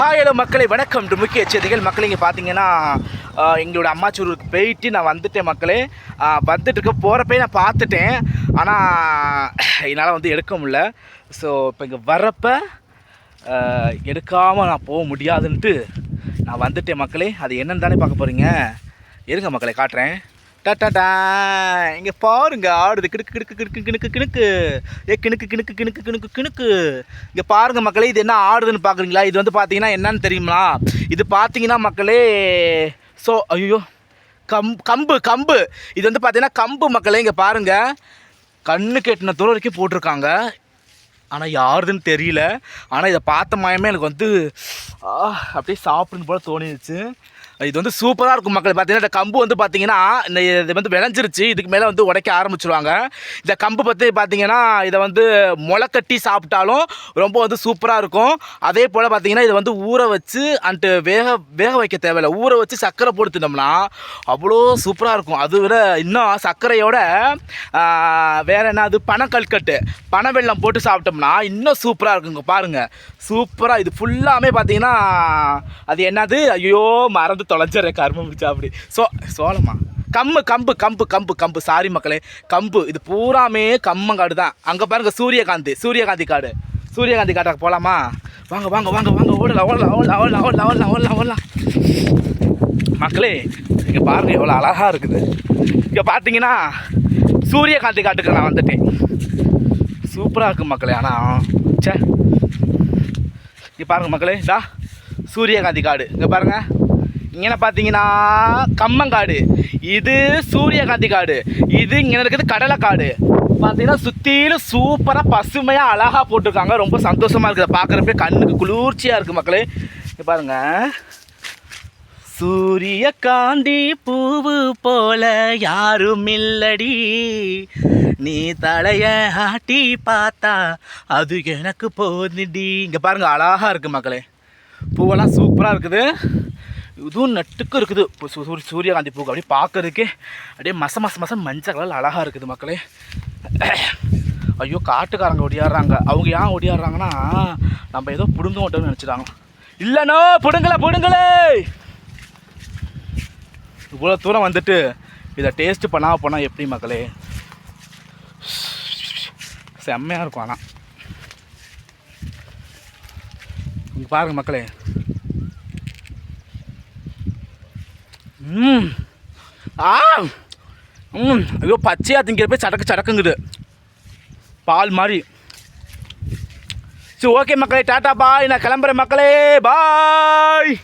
Hi hello மக்களை வணக்கம். To முக்கிய செய்திகள் மக்கள் இங்கே பார்த்தீங்கன்னா எங்களோட அம்மாச்சூருக்கு போயிட்டு நான் வந்துட்டேன் மக்களே. வந்துட்டுருக்க போகிறப்பே நான் பார்த்துட்டேன் ஆனால் என்னால் வந்து எடுக்க முடியல. ஸோ இப்போ இங்கே வரப்போ எடுக்காமல் நான் போக முடியாதுன்ட்டு நான் வந்துட்டேன் மக்களே. அது என்னன்னு தானே பார்க்க போகிறீங்க இருங்க மக்களை காட்டுறேன். டா இங்கே பாருங்க ஆடுது. கிணுக்கு கிடுக்கு கிடுக்கு கிணுக்கு கிணுக்கு. ஏ கிணுக்கு கிணுக்கு கிணுக்கு கிணுக்கு கிணுக்கு. இங்கே பாருங்க மக்களே இது என்ன ஆடுதுன்னு பார்க்குறீங்களா இது வந்து பார்த்தீங்கன்னா என்னன்னு தெரியுமா இது பார்த்தீங்கன்னா மக்களே ஸோ ஐயோ. கம் கம்பு கம்பு. இது வந்து பார்த்தீங்கன்னா கம்பு மக்களே இங்கே பாருங்க. கண்ணு கெட்டின தூரம் வரைக்கும் போட்டிருக்காங்க. ஆனால் யாருதுன்னு தெரியல. ஆனால் இதை பார்த்த மயமே எனக்கு வந்து ஆ, அப்படியே சாப்பிடுன்னு போல தோணிடுச்சு இது வந்து சூப்பராக இருக்கும் மக்கள். பார்த்தீங்கன்னா இந்த கம்பு வந்து பார்த்தீங்கன்னா இந்த இது வந்து விளைஞ்சிருச்சு. இதுக்கு மேலே வந்து உடைக்க ஆரம்பிச்சிருவாங்க. இந்த கம்பு பற்றி பார்த்தீங்கன்னா இதை வந்து முளை கட்டி சாப்பிட்டாலும் ரொம்ப வந்து சூப்பராக இருக்கும். அதே போல் பார்த்தீங்கன்னா இதை வந்து ஊற வச்சு அன்ட்டு வேக வேக வைக்க தேவையில்லை. ஊற வச்சு சர்க்கரை போட்டு தின்னோம்னா அவ்வளோ சூப்பராக இருக்கும். அது விட இன்னும் சர்க்கரையோட வேறு என்ன அது பனக்கல்கட்டு பனை வெள்ளம் போட்டு சாப்பிட்டோம்னா இன்னும் சூப்பராக இருக்குங்க. பாருங்கள் சூப்பராக இது ஃபுல்லாமே பார்த்தீங்கன்னா அது என்னது? ஐயோ மறந்து தொலைஞ்சிடுறேன் கரும்பு பிடிச்சா அப்படி. சோ சோளமா? கம்பு கம்பு கம்பு கம்பு கம்பு. சாரி மக்களே கம்பு. இது பூராமே கம்மங்காடு தான். அங்கே பாருங்க சூரியகாந்தி சூரியகாந்தி காடு. சூரியகாந்தி காட்டாக போகலாமா வாங்க வாங்க வாங்க வாங்க. ஓடலாம் ஓடலாம் ஓடலாம் ஓடலாம் ஓடலாம் ஓடலாம் ஓடலாம் ஓடலாம். மக்களே இங்கே பாருங்க எவ்வளோ அழகாக இருக்குது. இங்கே பார்த்தீங்கன்னா சூரியகாந்தி காட்டுக்கு நான் வந்துட்டேன். சூப்பராக இருக்கும் மக்களே ஆனால் சே இங்கே பாருங்கள் மக்களே இதா சூரியகாந்தி காடு. இங்கே பாருங்க. இங்கே பார்த்தீங்கன்னா கம்மங்காடு. இது சூரியகாந்தி காடு இது இங்கே இருக்குது கடலைக்காடு. பார்த்தீங்கன்னா சுற்றிலும் சூப்பராக பசுமையாக அழகாக போட்டிருக்காங்க. ரொம்ப சந்தோஷமாக இருக்குது. பார்க்குறப்ப கண்ணுக்கு குளிர்ச்சியாக இருக்குது மக்களே. இங்கே பாருங்க. சூரியகாந்தி பூவு போல யாரும் இல்லடி. நீ தலைய ஆட்டி பார்த்தா அது எனக்கு போதுடி இங்கே பாருங்க அழகா இருக்கு மக்களே. பூவெல்லாம் சூப்பராக இருக்குது. இதுவும் நட்டுக்கு இருக்குது. இப்போ சூ- சூரிய சூரியகாந்தி பூ அப்படியே பார்க்கறதுக்கே அப்படியே மச மச மசம் மஞ்சள் கலரில் அழகாக இருக்குது மக்களே. ஐயோ காட்டுக்காரங்க ஒடியாடுறாங்க. அவங்க ஏன் ஒடியாடுறாங்கன்னா நம்ம ஏதோ பிடுங்க மாட்டோம்னு நினச்சிட்டாங்க. இல்லைண்ணோ பிடுங்கல பிடுங்களே இவ்வளோ தூரம் வந்துட்டு இதை டேஸ்ட் பண்ணாமல் போனால் எப்படி மக்களே? செம்மையாக இருக்கும் ஆனால் இங்க பாருங்க மக்களே ம் ஆ. ம். ஐயோ பச்சையாக திங்கிறப்ப சடக்கு சடக்குங்குது. பால் மாதிரி சரி ஓகே மக்களே டாட்டா பாய். நான் கிளம்புற மக்களே. பாய்.